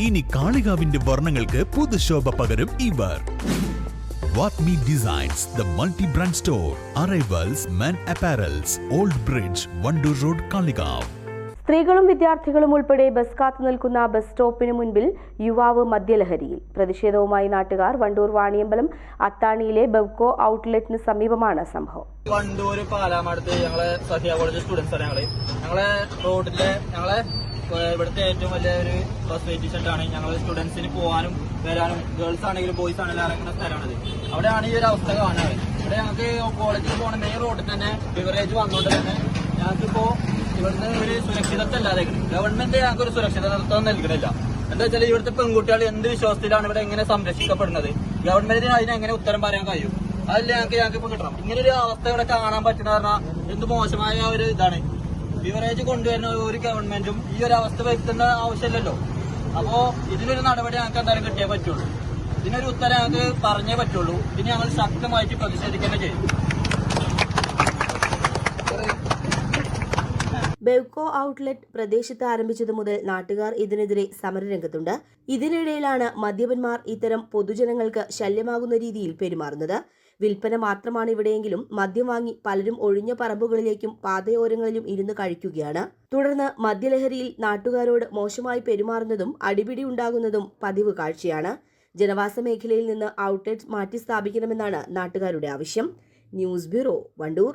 ഇനി കാളികാവിന്റെ വർണങ്ങൾക്ക് പുതുശോഭ പകരും ഇവർ. വാട്ട്മി designs the multi brand store arrivals men apparels old bridge Wandoor road Kalikavu സ്ത്രീകളും വിദ്യാർത്ഥികളും ഉൾപ്പെടെ ബസ് കാത്തു നിൽക്കുന്ന ബസ് സ്റ്റോപ്പിന് മുൻപിൽ യുവാവ് മദ്യലഹരിയിൽ. പ്രതിഷേധവുമായി നാട്ടുകാർ വണ്ടൂർ വാണിയമ്പലം അത്താണിയിലെ ബെവ്കോ ഔട്ട്ലെറ്റിന് സമീപമാണ് സംഭവം. വണ്ടൂർ പാലാമടുത്ത് ഞങ്ങളെ സഹ്യ കോളേജ് സ്റ്റുഡൻസ് ഞങ്ങൾ. ഞങ്ങളെ റോഡിലെ ഞങ്ങളെ ഇവിടുത്തെ ഏറ്റവും വലിയ ഒരു സെന്റർ ആണ്. ഞങ്ങൾ സ്റ്റുഡൻസിന് പോകാനും വരാനും ഗേൾസ് ആണെങ്കിലും ബോയ്സ് ആണെങ്കിലും ഇറങ്ങുന്ന സ്ഥലമാണിത് അവിടെയാണ് ഈ ഒരു അവസ്ഥ കാണുന്നത്. ഇവിടെ ഞങ്ങൾക്ക് കോളേജിൽ പോകുന്ന മെയിൻ റോഡിൽ തന്നെ ബിവറേജ് വന്നുകൊണ്ട് തന്നെ ഞങ്ങൾക്കിപ്പോ ഇവിടുന്ന് ഒരു സുരക്ഷിതത്വം ഇല്ലാതെ ഗവൺമെന്റ് ഞങ്ങൾക്ക് ഒരു സുരക്ഷിതത്വം നൽകണില്ല. എന്താ വെച്ചാൽ ഇവിടുത്തെ പെൺകുട്ടികൾ എന്ത് വിശ്വാസത്തിലാണ് ഇവിടെ എങ്ങനെ സംരക്ഷിക്കപ്പെടുന്നത്? ഗവൺമെന്റിന് അതിനെങ്ങനെ ഉത്തരം പറയാൻ കഴിയും? അതല്ല ഞങ്ങൾക്ക് ഞങ്ങൾക്ക് ഇപ്പൊ കിട്ടണം. ഇങ്ങനെ ഒരു അവസ്ഥ ഇവിടെ കാണാൻ പറ്റുന്ന പറഞ്ഞാൽ എന്ത് മോശമായ ഒരു ഇതാണ്. ബിവറേജ് കൊണ്ടുവരുന്ന ഒരു ഗവൺമെന്റും ഈ ഒരു അവസ്ഥ വരുത്തേണ്ട ആവശ്യമില്ലല്ലോ. അപ്പോ ഇതിനൊരു നടപടി ഞങ്ങൾക്ക് എന്തായാലും കിട്ടിയേ പറ്റുള്ളൂ. ഇതിനൊരു ഉത്തരം ഞങ്ങൾക്ക് പറഞ്ഞേ പറ്റുള്ളൂ. ഇതിന് ഞങ്ങൾ ശക്തമായിട്ട് പ്രതിഷേധിക്കേണ്ട ചെയ്യും. ബെവ്കോ ഔട്ട്ലെറ്റ് പ്രദേശത്ത് ആരംഭിച്ചതു മുതൽ നാട്ടുകാർ ഇതിനെതിരെ സമരരംഗത്തുണ്ട്. ഇതിനിടയിലാണ് മദ്യപന്മാർ ഇത്തരം പൊതുജനങ്ങൾക്ക് ശല്യമാകുന്ന രീതിയിൽ പെരുമാറുന്നത്. വിൽപ്പന മാത്രമാണ് ഇവിടെയെങ്കിലും മദ്യം വാങ്ങി പലരും ഒഴിഞ്ഞ പറമ്പുകളിലേക്കും പാതയോരങ്ങളിലും ഇരുന്ന് കഴിക്കുകയാണ്. തുടർന്ന് മദ്യലഹരിയിൽ നാട്ടുകാരോട് മോശമായി പെരുമാറുന്നതും അടിപിടി ഉണ്ടാകുന്നതും പതിവ് കാഴ്ചയാണ്. ജനവാസ മേഖലയിൽ നിന്ന് ഔട്ട്ലെറ്റ് മാറ്റി സ്ഥാപിക്കണമെന്നാണ് നാട്ടുകാരുടെ ആവശ്യം. News bureau Wandoor.